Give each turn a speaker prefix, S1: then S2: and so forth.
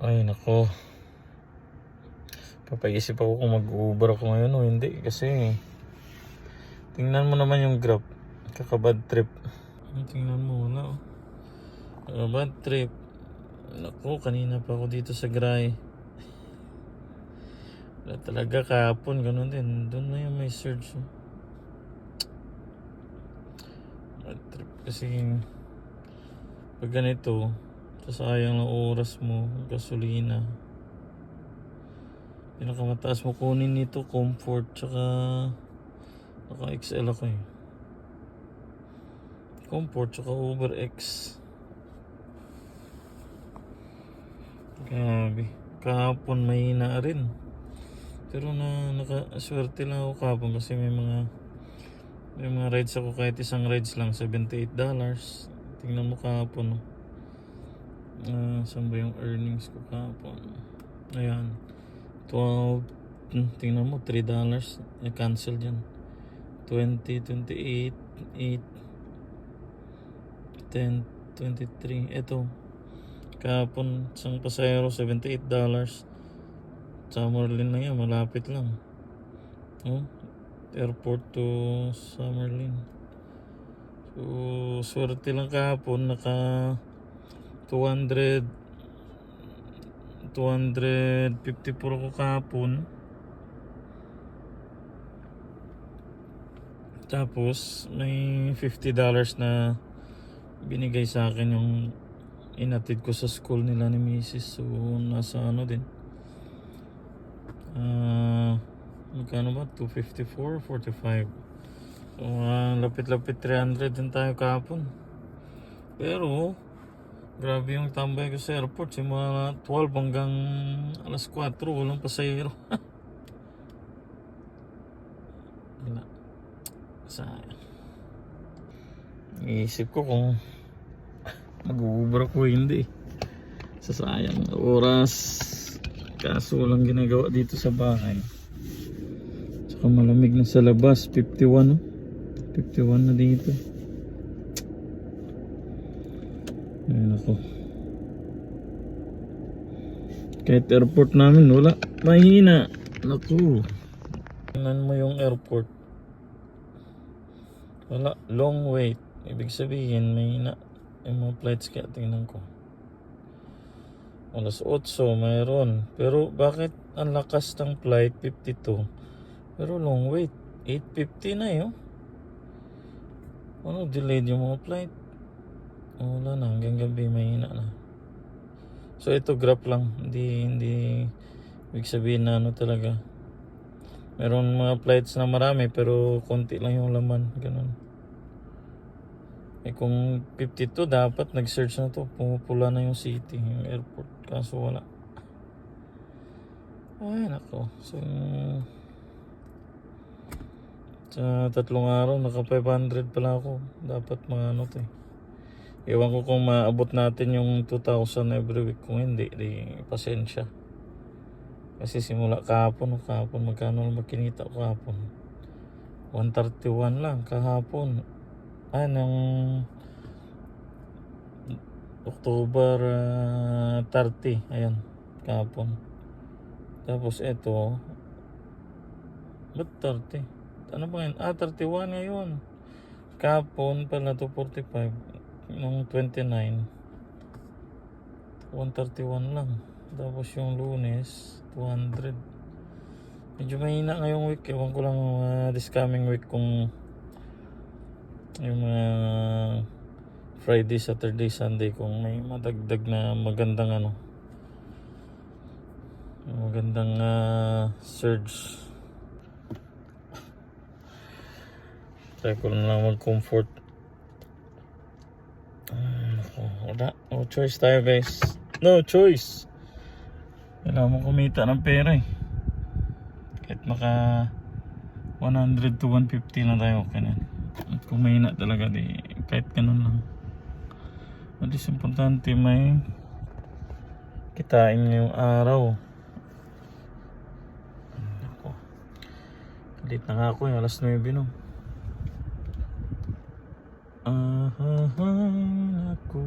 S1: Ay, nako. Papaisip ako kung mag-Uber ako ngayon o hindi. Kasi, tingnan mo naman yung graph. Kakabad trip. Tingnan mo, wala oh. Kakabad trip. Naku, kanina pa ako dito sa Gray. Wala talaga kahapon, ganun din. Doon na yung may surge. Oh. Bad trip kasi pag ganito, sasayang ng oras mo, gasolina. Pinakamataas mo kunin nito, comfort, tsaka naka XL ako eh. Comfort, tsaka Uber X. Grabe. Kahapon mahina rin. Pero na nakaswerte lang ako kahapon kasi may mga may mga rides ako kahit isang rides lang $78 tingnan mo kahapon no? Ah, saan ba yung earnings ko kahapon? Ayan. 12 hmm, tingnan mo $3 i-cancel dyan. 20, 28 8 10, 23 eto. Kahapon isang pasayro $78 Summerlin lang yan malapit lang. Oh airport to Summerlin. So, swerte lang kahapon, naka 200 254 ako kahapon. Tapos, may $50 na binigay sa akin yung inatid ko sa school nila ni Mrs. So, nasa ano din. Ah, Magkano ba? 254, 45. So, ah, lapit-lapit 300 din tayo kahapon. Pero, grabe yung tambay ko sa airport. Simula 12 hanggang alas 4, walang pasahero. Wala. Sayang. Iisip ko kung mag-uber ako hindi. Sasayang oras. Kaso walang ginagawa dito sa bahay. Saka malamig na sa labas, 51 oh. 51 na dito. Ayun ako. Kahit airport namin, wala. Mahina. Naku. Tingnan mo yung airport. Wala. Long wait. Ibig sabihin, mahina. Yung mga flights kaya tingnan ko. Alas 8 mayroon. Pero bakit ang lakas ng flight 52? Pero long wait. 8.50 na yun. Ano, delayed yung mga flight. Wala na, hanggang gabi mahina na. So ito graph lang. Hindi, hindi, ibig sabihin na ano talaga. Meron mga flights na marami pero konti lang yung laman. Ganun. Eh kung 52 dapat nag-search na to. Pumupula na yung city, yung airport. Kaso wala. Ay nako. So sa tatlong araw, naka 500 pala ako. Dapat mga ano to eh. Ewan ko kung maabot natin yung 2,000 every week. Kung hindi, di pasensya. Kasi simula kahapon, kahapon, magkano lang makinita ko kahapon? 131 lang kahapon. Ah, ng October ah, 30. Ayan, kahapon. Tapos ito, ba't 30? Ano ba yun? Ah, 31 ngayon. Kahapon pala to 45. Nung 29. 131 lang. Tapos yung lunes, 200. Medyo mahina ngayong week. Ewan ko lang uh, this coming week kung yung mga Friday, Saturday, Sunday kung may madagdag na magandang ano magandang uh, surge try ko na lang mag-comfort Ah, naku, wala no choice tayo guys. No choice. Kailangan mo kumita ng pera eh. Kahit maka 100 to 150 lang tayo na. At kung mahina talaga di kahit ganun lang. At least importante may kitain ngayong araw. Late na nga ako eh. Alas 9 no Ahahan ako